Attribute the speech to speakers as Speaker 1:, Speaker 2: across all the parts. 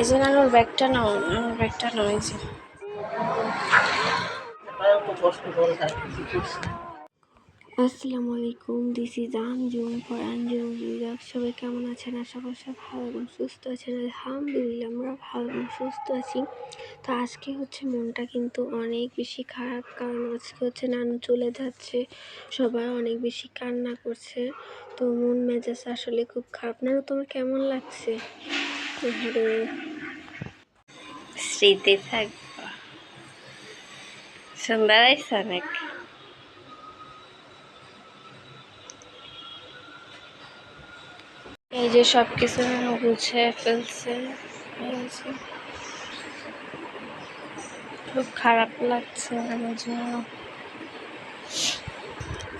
Speaker 1: এই যে ব্যাগটা নাও আমার ব্যাগটা নাও, এই যে। আসসালামু আলাইকুম this is Anjum for Anjum vlog সবাই কেমন আছেন? আশা করি সব ভালো এবং সুস্থ আছেন। আলহামদুলিল্লাহ, আমরা ভালো এবং সুস্থ আছি। তো আজকে হচ্ছে মনটা কিন্তু অনেক বেশি খারাপ, কারণ আজকে হচ্ছে নানু চলে যাচ্ছে। সবাই অনেক বেশি কান্না করছে। তো মন মেজাজ আসলে খুব খারাপ। নানু, তোমার কেমন লাগছে? স্মৃতি থাকবা সুন্দর আইস অনেক। এই যে সব কিছু গুছিয়ে ফেলছে এই যে। খুব খারাপ লাগছে আমার জন্য।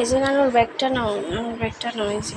Speaker 1: এই যে না ওর ব্যাগটা নাও আমার ব্যাগটা নাও এই যে।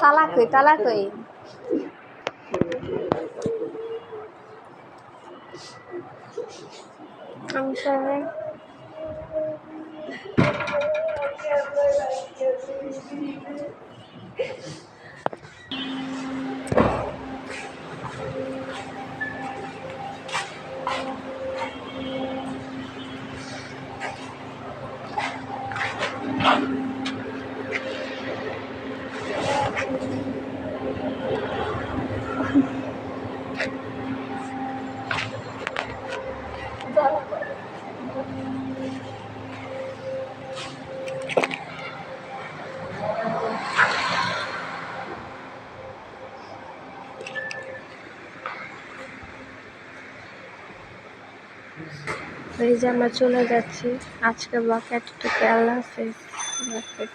Speaker 1: তালা কই তালা কই আমি এই যে আমরা চলে যাচ্ছি। আজকে বাকি এতটুকু আল্লাহ হাফেজ। আল্লাহ হাফেজ।